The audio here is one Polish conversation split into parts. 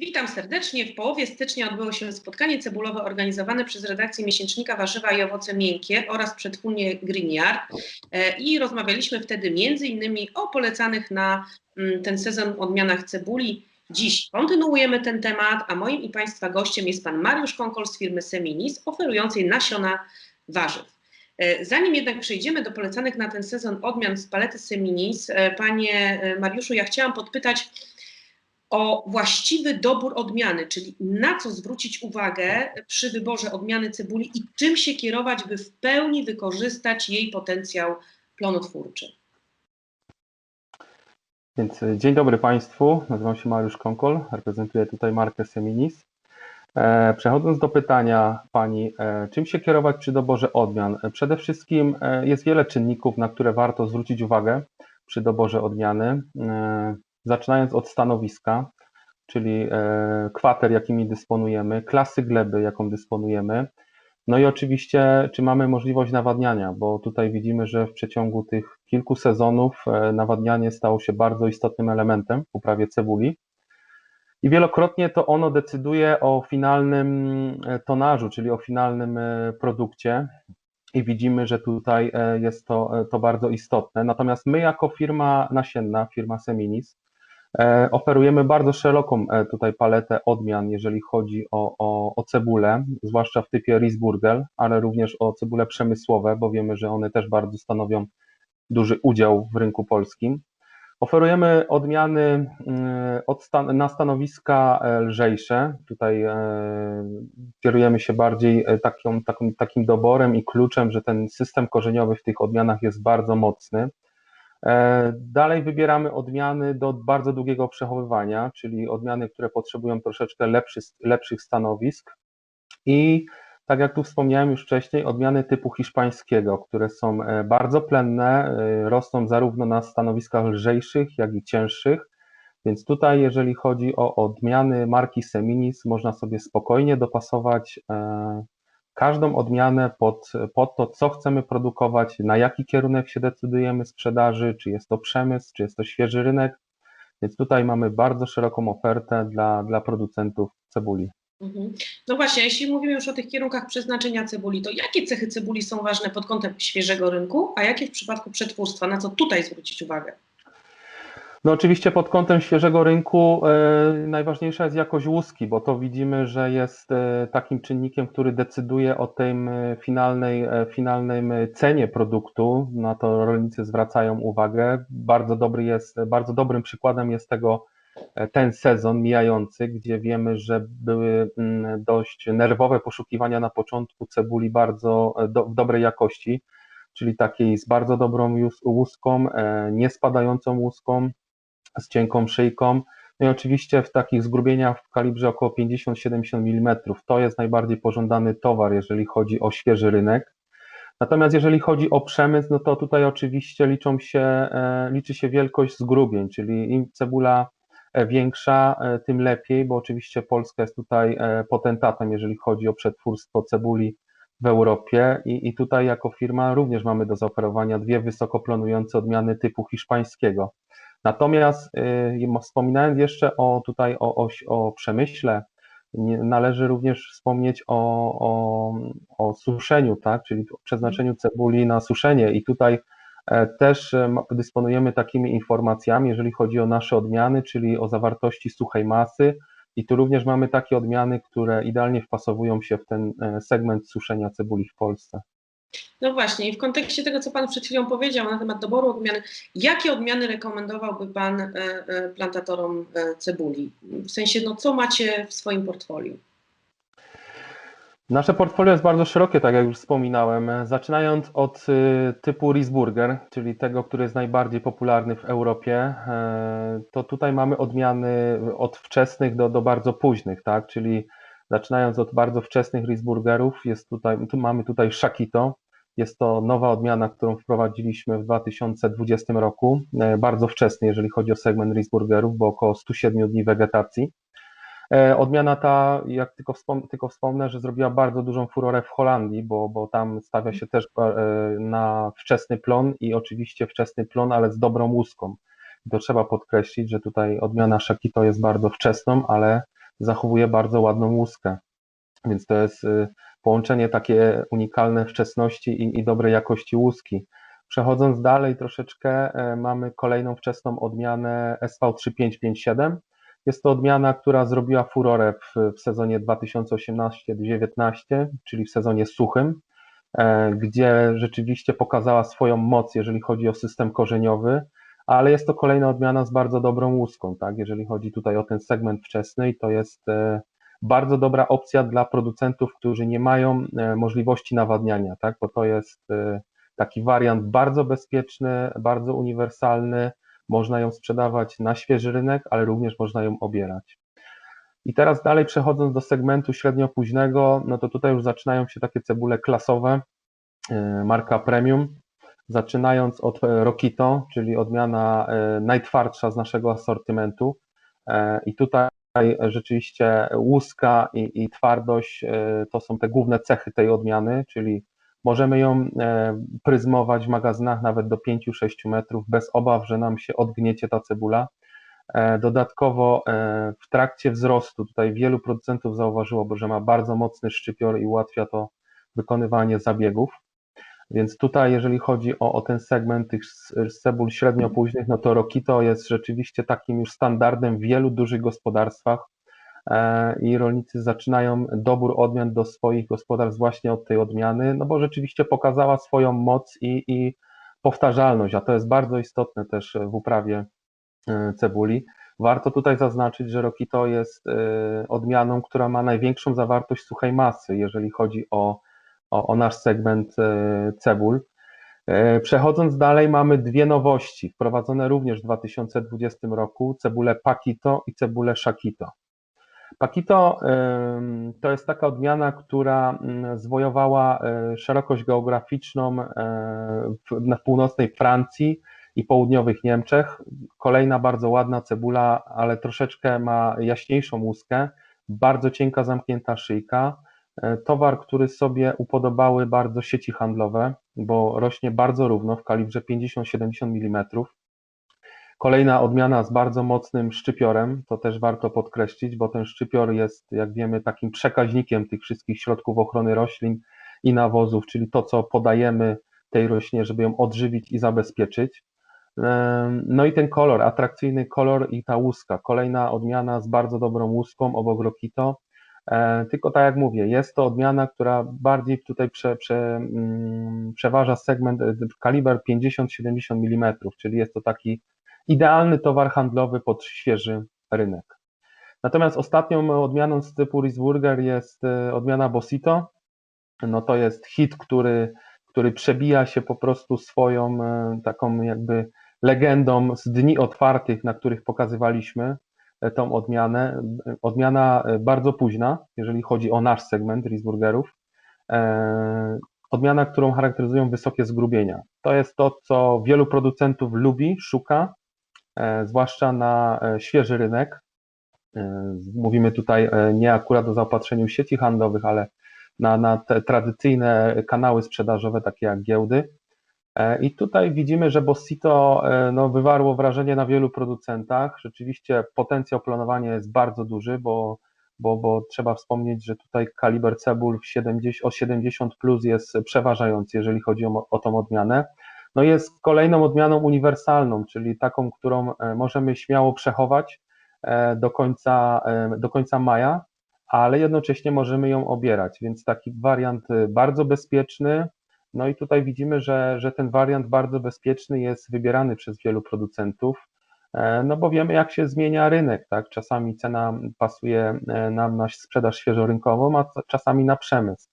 Witam serdecznie. W połowie stycznia odbyło się spotkanie cebulowe organizowane przez redakcję miesięcznika Warzywa i Owoce Miękkie oraz przetwórnię Green Yard. E, I rozmawialiśmy wtedy między innymi o polecanych na mm, ten sezon odmianach cebuli. Dziś kontynuujemy ten temat, a moim i Państwa gościem jest Pan Mariusz Konkol z firmy Seminis, oferującej nasiona warzyw. E, Zanim jednak przejdziemy do polecanych na ten sezon odmian z palety Seminis, e, Panie Mariuszu, ja chciałam podpytać, o właściwy dobór odmiany, czyli na co zwrócić uwagę przy wyborze odmiany cebuli i czym się kierować, by w pełni wykorzystać jej potencjał plonotwórczy. Więc e, dzień dobry Państwu, nazywam się Mariusz Konkol, reprezentuję tutaj markę Seminis. E, Przechodząc do pytania Pani, e, czym się kierować przy doborze odmian? Przede wszystkim jest wiele czynników, na które warto zwrócić uwagę przy doborze odmiany. Zaczynając od stanowiska, czyli e, kwater, jakimi dysponujemy, klasy gleby, jaką dysponujemy, no i oczywiście, czy mamy możliwość nawadniania, bo tutaj widzimy, że w przeciągu tych kilku sezonów e, nawadnianie stało się bardzo istotnym elementem w uprawie cebuli. I wielokrotnie to ono decyduje o finalnym e, tonażu, czyli o finalnym produkcie. I widzimy, że tutaj jest to, to bardzo istotne. Natomiast my, jako firma nasienna, firma Seminis, oferujemy bardzo szeroką e, tutaj paletę odmian, jeżeli chodzi o, o, o cebulę, zwłaszcza w typie Riesburgel, ale również o cebule przemysłowe, bo wiemy, że one też bardzo stanowią duży udział w rynku polskim. Oferujemy odmiany mm, od stan- na stanowiska e, lżejsze. Tutaj e, kierujemy się bardziej e, takim doborem i kluczem, że ten system korzeniowy w tych odmianach jest bardzo mocny. E, Dalej wybieramy odmiany do bardzo długiego przechowywania, czyli odmiany, które potrzebują troszeczkę lepszy, lepszych stanowisk. I tak jak tu wspomniałem już wcześniej, odmiany typu hiszpańskiego, które są e, bardzo plenne, e, rosną zarówno na stanowiskach lżejszych, jak i cięższych. Więc tutaj, jeżeli chodzi o odmiany marki Seminis, można sobie spokojnie dopasować każdą odmianę pod, pod to, co chcemy produkować, na jaki kierunek się decydujemy sprzedaży, czy jest to przemysł, czy jest to świeży rynek. Więc tutaj mamy bardzo szeroką ofertę dla, dla producentów cebuli. Mhm. No właśnie, jeśli mówimy już o tych kierunkach przeznaczenia cebuli, to jakie cechy cebuli są ważne pod kątem świeżego rynku, a jakie w przypadku przetwórstwa? Na co tutaj zwrócić uwagę? No oczywiście pod kątem świeżego rynku e, najważniejsza jest jakość łuski, bo to widzimy, że jest e, takim czynnikiem, który decyduje o tej finalnej, e, finalnej cenie produktu. Na to rolnicy zwracają uwagę. Bardzo dobry jest, bardzo dobrym przykładem jest tego ten sezon mijający, gdzie wiemy, że były dość nerwowe poszukiwania na początku cebuli bardzo do, dobrej jakości, czyli takiej z bardzo dobrą łuską, e, nie spadającą łuską, z cienką szyjką. No i oczywiście w takich zgrubieniach w kalibrze około 50-70 mm. To jest najbardziej pożądany towar, jeżeli chodzi o świeży rynek. Natomiast jeżeli chodzi o przemysł, no to tutaj oczywiście liczą się, e, liczy się wielkość zgrubień, czyli im cebula e, większa, e, tym lepiej, bo oczywiście Polska jest tutaj potentatem, jeżeli chodzi o przetwórstwo cebuli w Europie i, i tutaj jako firma również mamy do zaoferowania dwie wysoko planujące odmiany typu hiszpańskiego. Natomiast y, wspominając jeszcze o tutaj o, o, o przemyśle, należy również wspomnieć o, o, o suszeniu, tak, czyli przeznaczeniu cebuli na suszenie. I tutaj e, też e, dysponujemy takimi informacjami, jeżeli chodzi o nasze odmiany, czyli o zawartości suchej masy. I tu również mamy takie odmiany, które idealnie wpasowują się w ten e, segment suszenia cebuli w Polsce. No właśnie, i w kontekście tego, co Pan przed chwilą powiedział na temat doboru odmiany, jakie odmiany rekomendowałby Pan e, e, plantatorom e, cebuli? W sensie, no co macie w swoim portfolio? Nasze portfolio jest bardzo szerokie, tak jak już wspominałem. Zaczynając od typu Riesburger, czyli tego, który jest najbardziej popularny w Europie, to tutaj mamy odmiany od wczesnych do, do bardzo późnych, tak? Czyli zaczynając od bardzo wczesnych Riesburgerów, jest tutaj, tu mamy tutaj Shakito. Jest to nowa odmiana, którą wprowadziliśmy w 2020 roku, e, bardzo wczesny, jeżeli chodzi o segment Riesburgerów, bo około 107 dni wegetacji. E, Odmiana ta, jak tylko, wspom tylko wspomnę, że zrobiła bardzo dużą furorę w Holandii, bo, bo tam stawia się też e, na wczesny plon i oczywiście wczesny plon, ale z dobrą łuską. To trzeba podkreślić, że tutaj odmiana Shakito jest bardzo wczesną, ale zachowuje bardzo ładną łuskę. Więc to jest y, połączenie takie unikalne wczesności i, i dobrej jakości łuski. Przechodząc dalej troszeczkę, e, mamy kolejną wczesną odmianę SV3557. Jest to odmiana, która zrobiła furorę w, w sezonie 2018-19, czyli w sezonie suchym, e, gdzie rzeczywiście pokazała swoją moc, jeżeli chodzi o system korzeniowy, ale jest to kolejna odmiana z bardzo dobrą łuską, tak? Jeżeli chodzi tutaj o ten segment wczesny, to jest e, bardzo dobra opcja dla producentów, którzy nie mają e, możliwości nawadniania, tak? Bo to jest e, taki wariant bardzo bezpieczny, bardzo uniwersalny. Można ją sprzedawać na świeży rynek, ale również można ją obierać. I teraz dalej przechodząc do segmentu średnio-późnego, no to tutaj już zaczynają się takie cebule klasowe, e, marka premium, zaczynając od Rokito, czyli odmiana najtwardsza z naszego asortymentu. I tutaj rzeczywiście łuska i, i twardość e, to są te główne cechy tej odmiany, czyli możemy ją e, pryzmować w magazynach nawet do 5-6 metrów bez obaw, że nam się odgniecie ta cebula. E, Dodatkowo w trakcie wzrostu tutaj wielu producentów zauważyło, że ma bardzo mocny szczypior i ułatwia to wykonywanie zabiegów. Więc tutaj, jeżeli chodzi o, o ten segment tych cebul średnio późnych, no to Rokito jest rzeczywiście takim już standardem w wielu dużych gospodarstwach e, i rolnicy zaczynają dobór odmian do swoich gospodarstw właśnie od tej odmiany, no bo rzeczywiście pokazała swoją moc i, i powtarzalność, a to jest bardzo istotne też w uprawie e, cebuli. Warto tutaj zaznaczyć, że Rokito jest e, odmianą, która ma największą zawartość suchej masy, jeżeli chodzi o, o, o nasz segment e, cebul. E, Przechodząc dalej, mamy dwie nowości, wprowadzone również w 2020 roku, cebulę Pakito i cebulę Shakito. Pakito ym, to jest taka odmiana, która mm, zwojowała e, szerokość geograficzną e, na północnej Francji i południowych Niemczech. Kolejna bardzo ładna cebula, ale troszeczkę ma jaśniejszą łuskę, bardzo cienka zamknięta szyjka. E, Towar, który sobie upodobały bardzo sieci handlowe, bo rośnie bardzo równo w kalibrze 50-70 mm. Kolejna odmiana z bardzo mocnym szczypiorem, to też warto podkreślić, bo ten szczypior jest, jak wiemy, takim przekaźnikiem tych wszystkich środków ochrony roślin i nawozów, czyli to, co podajemy tej roślinie, żeby ją odżywić i zabezpieczyć. Em, No i ten kolor, atrakcyjny kolor i ta łuska. Kolejna odmiana z bardzo dobrą łuską obok Rokito. E, Tylko tak jak mówię, jest to odmiana, która bardziej tutaj prze, prze, mm, przeważa segment e, kaliber 50-70 mm, czyli jest to taki idealny towar handlowy pod świeży rynek. Natomiast ostatnią odmianą z typu Riesburger jest e, odmiana Bosito. No to jest hit, który, który przebija się po prostu swoją taką jakby legendą z dni otwartych, na których pokazywaliśmy tą odmianę. Odmiana e, bardzo późna, jeżeli chodzi o nasz segment Riesburgerów. E, Odmiana, którą charakteryzują wysokie zgrubienia. To jest to, co wielu producentów lubi, szuka, e, zwłaszcza na świeży rynek. Mówimy tutaj nie akurat o zaopatrzeniu sieci handlowych, ale na, na te tradycyjne kanały sprzedażowe, takie jak giełdy. E, I tutaj widzimy, że Bossito e, no, wywarło wrażenie na wielu producentach. Rzeczywiście potencjał planowania jest bardzo duży, bo, bo, bo trzeba wspomnieć, że tutaj kaliber cebul w 70, o 70 plus jest przeważający, jeżeli chodzi o, o tą odmianę. No jest kolejną odmianą uniwersalną, czyli taką, którą e, możemy śmiało przechować do końca, do końca maja, ale jednocześnie możemy ją obierać, więc taki wariant bardzo bezpieczny. No i tutaj widzimy, że, że ten wariant bardzo bezpieczny jest wybierany przez wielu producentów, e, no bo wiemy, jak się zmienia rynek, tak? Czasami cena pasuje e, nam na sprzedaż świeżorynkową, a czasami na przemysł.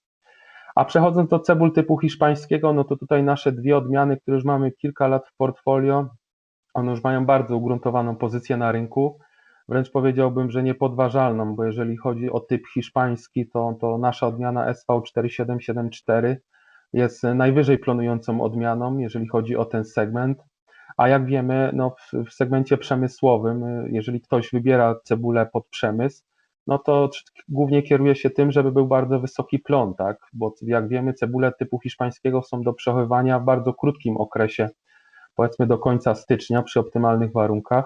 A przechodząc do cebul typu hiszpańskiego, no to tutaj nasze dwie odmiany, które już mamy kilka lat w portfolio, one już mają bardzo ugruntowaną pozycję na rynku, wręcz powiedziałbym, że niepodważalną, bo jeżeli chodzi o typ hiszpański, to, to nasza odmiana SV4774 jest najwyżej plonującą odmianą, jeżeli chodzi o ten segment. A jak wiemy, no w, w segmencie przemysłowym, jeżeli ktoś wybiera cebulę pod przemysł, no to głównie kieruje się tym, żeby był bardzo wysoki plon, tak? Bo jak wiemy, cebule typu hiszpańskiego są do przechowywania w bardzo krótkim okresie, powiedzmy do końca stycznia przy optymalnych warunkach.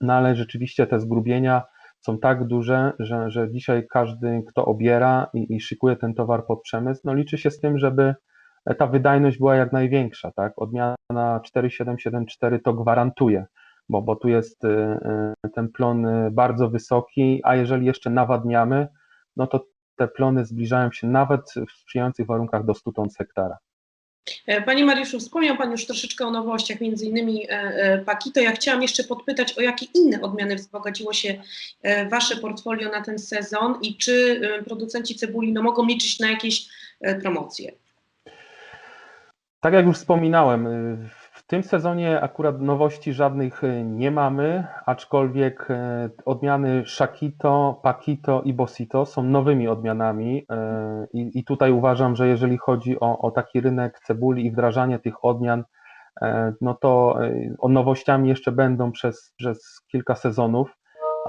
No ale rzeczywiście te zgrubienia są tak duże, że, że dzisiaj każdy, kto obiera i, i szykuje ten towar pod przemysł, no liczy się z tym, żeby ta wydajność była jak największa, tak? Odmiana 4774 to gwarantuje, bo, bo tu jest y, y, ten plon y, bardzo wysoki, a jeżeli jeszcze nawadniamy, no to te plony zbliżają się nawet w sprzyjających warunkach do 100 ton hektara. E, Panie Mariuszu, wspomniał Pan już troszeczkę o nowościach, między innymi e, e, Pakito. Ja chciałam jeszcze podpytać, o jakie inne odmiany wzbogaciło się Wasze portfolio na ten sezon i czy producenci cebuli no, mogą liczyć na jakieś promocje? Tak jak już wspominałem, tym sezonie akurat nowości żadnych y, nie mamy, aczkolwiek y, odmiany Shakito, Pakito i Bosito są nowymi odmianami y, i, i tutaj uważam, że jeżeli chodzi o, o taki rynek cebuli i wdrażanie tych odmian, no to nowościami jeszcze będą przez, przez kilka sezonów,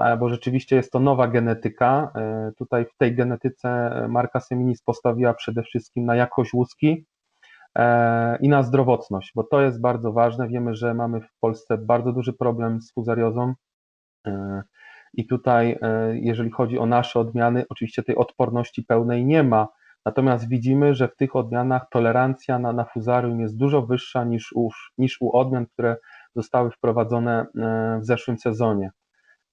e, bo rzeczywiście jest to nowa genetyka. Tutaj w tej genetyce marka Seminis postawiła przede wszystkim na jakość łuski, e, i na zdrowotność, bo to jest bardzo ważne. Wiemy, że mamy w Polsce bardzo duży problem z fuzariozą. e, I tutaj, e, jeżeli chodzi o nasze odmiany, oczywiście tej odporności pełnej nie ma. Natomiast widzimy, że w tych odmianach tolerancja na, na fuzarium jest dużo wyższa niż u, niż u odmian, które zostały wprowadzone e, w zeszłym sezonie.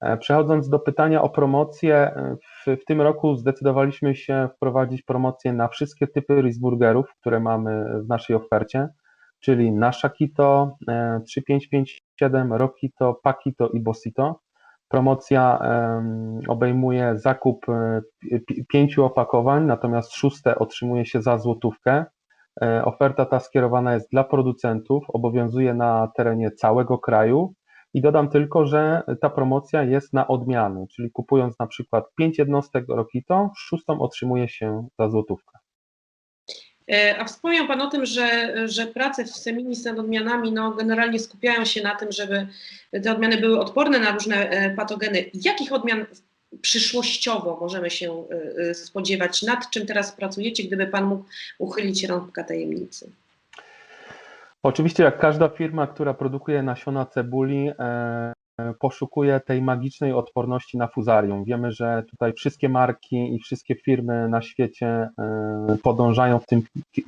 E, Przechodząc do pytania o promocję, e, w, w tym roku zdecydowaliśmy się wprowadzić promocję na wszystkie typy Risburgerów, które mamy w naszej ofercie, czyli na Shakito, e, 3557, Rokito, Pakito i Bosito. Promocja obejmuje zakup e, pi- pięciu opakowań, natomiast szóste otrzymuje się za złotówkę. E, Oferta ta skierowana jest dla producentów, obowiązuje na terenie całego kraju. I dodam tylko, że ta promocja jest na odmiany, czyli kupując na przykład 5 jednostek Rokito, szóstą otrzymuje się za złotówkę. E, A wspomniał Pan o tym, że, że prace w Seminis nad odmianami no, generalnie skupiają się na tym, żeby te odmiany były odporne na różne e, patogeny. Jakich odmian przyszłościowo możemy się e, spodziewać? Nad czym teraz pracujecie, gdyby Pan mógł uchylić rąbka tajemnicy? Oczywiście, jak każda firma, która produkuje nasiona cebuli, e, poszukuje tej magicznej odporności na fuzarium. Wiemy, że tutaj wszystkie marki i wszystkie firmy na świecie e, podążają w tym,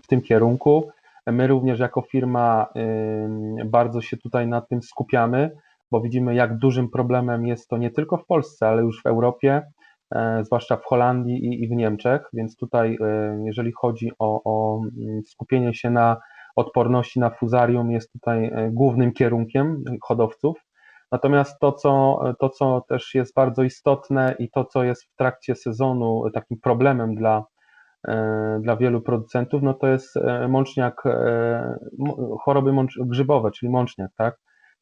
w tym kierunku. My również jako firma e, bardzo się tutaj na tym skupiamy, bo widzimy, jak dużym problemem jest to nie tylko w Polsce, ale już w Europie, zwłaszcza w Holandii i, w Niemczech. Więc tutaj, jeżeli chodzi o, o mm, skupienie się na odporności na fuzarium jest tutaj e, głównym kierunkiem hodowców. Natomiast to co, to, co też jest bardzo istotne i to, co jest w trakcie sezonu takim problemem dla, e, dla wielu producentów, no to jest e, mączniak, choroby mącz, grzybowe, czyli mączniak, tak?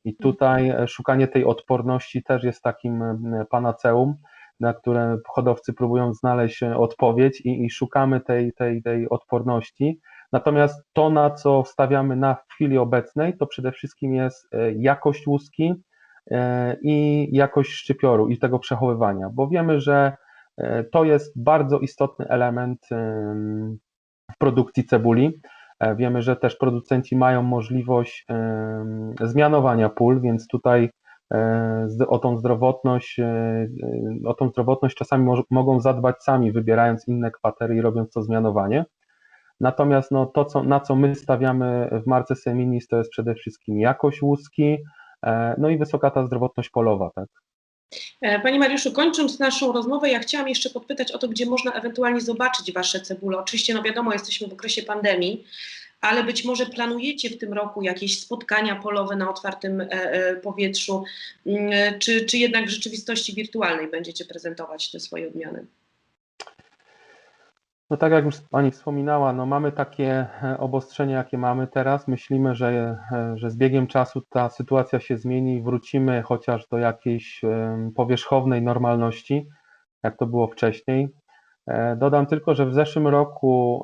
I tutaj e, szukanie tej odporności też jest takim panaceum, na które hodowcy próbują znaleźć odpowiedź i, i szukamy tej, tej, tej odporności. Natomiast to, na co stawiamy na w chwili obecnej, to przede wszystkim jest e, jakość łuski e, i jakość szczypioru i tego przechowywania, bo wiemy, że e, to jest bardzo istotny element em, w produkcji cebuli. Wiemy, że też producenci mają możliwość zmianowania pól, więc tutaj o tą zdrowotność, o tą zdrowotność czasami mogą zadbać sami, wybierając inne kwatery i robiąc to zmianowanie. Natomiast no, to, co, na co my stawiamy w marce Seminis, to jest przede wszystkim jakość łuski, e, no i wysoka ta zdrowotność polowa, tak? E, Panie Mariuszu, kończąc naszą rozmowę, ja chciałam jeszcze podpytać o to, gdzie można ewentualnie zobaczyć Wasze cebule. Oczywiście, no wiadomo, jesteśmy w okresie pandemii, ale być może planujecie w tym roku jakieś spotkania polowe na otwartym e, powietrzu, Mm, czy, czy jednak w rzeczywistości wirtualnej będziecie prezentować te swoje odmiany? No tak jak już Pani wspominała, no mamy takie e, obostrzenia, jakie mamy teraz. Myślimy, że, e, że z biegiem czasu ta sytuacja się zmieni i wrócimy chociaż do jakiejś powierzchownej normalności, jak to było wcześniej. E, Dodam tylko, że w zeszłym roku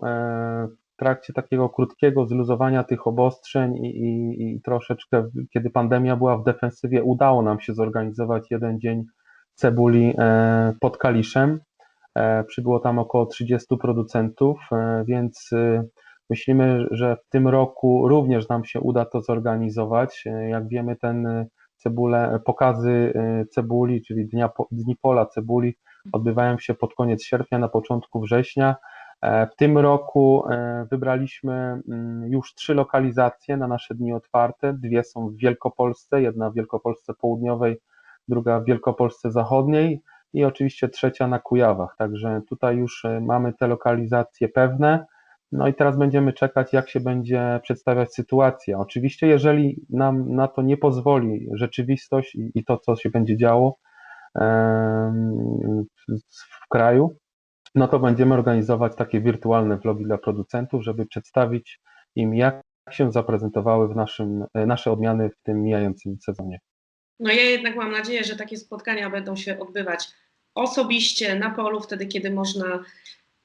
w trakcie takiego krótkiego zluzowania tych obostrzeń i, i, i troszeczkę, kiedy pandemia była w defensywie, udało nam się zorganizować jeden dzień cebuli pod Kaliszem. E, Przybyło tam około 30 producentów, e, więc e, myślimy, że w tym roku również nam się uda to zorganizować. Jak wiemy, ten e, cebulę, pokazy cebuli, czyli dnia, Dni Pola Cebuli odbywają się pod koniec sierpnia, na początku września. W tym roku wybraliśmy mm, już trzy lokalizacje na nasze dni otwarte. Dwie są w Wielkopolsce, jedna w Wielkopolsce Południowej, druga w Wielkopolsce Zachodniej i oczywiście trzecia na Kujawach. Także tutaj już e, mamy te lokalizacje pewne. No i teraz będziemy czekać, jak się będzie przedstawiać sytuacja. Oczywiście, jeżeli nam na to nie pozwoli rzeczywistość i, to, co się będzie działo w kraju, no to będziemy organizować takie wirtualne vlogi dla producentów, żeby przedstawić im, jak się zaprezentowały w naszym, e, nasze odmiany w tym mijającym sezonie. No ja jednak mam nadzieję, że takie spotkania będą się odbywać osobiście na polu, wtedy kiedy można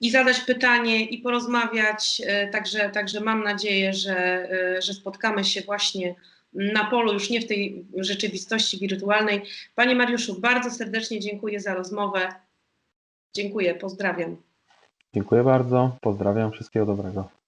i zadać pytanie, i porozmawiać. E, Także, także mam nadzieję, że, e, że spotkamy się właśnie na polu, już nie w tej rzeczywistości wirtualnej. Panie Mariuszu, bardzo serdecznie dziękuję za rozmowę. Dziękuję, pozdrawiam. Dziękuję bardzo, pozdrawiam, wszystkiego dobrego.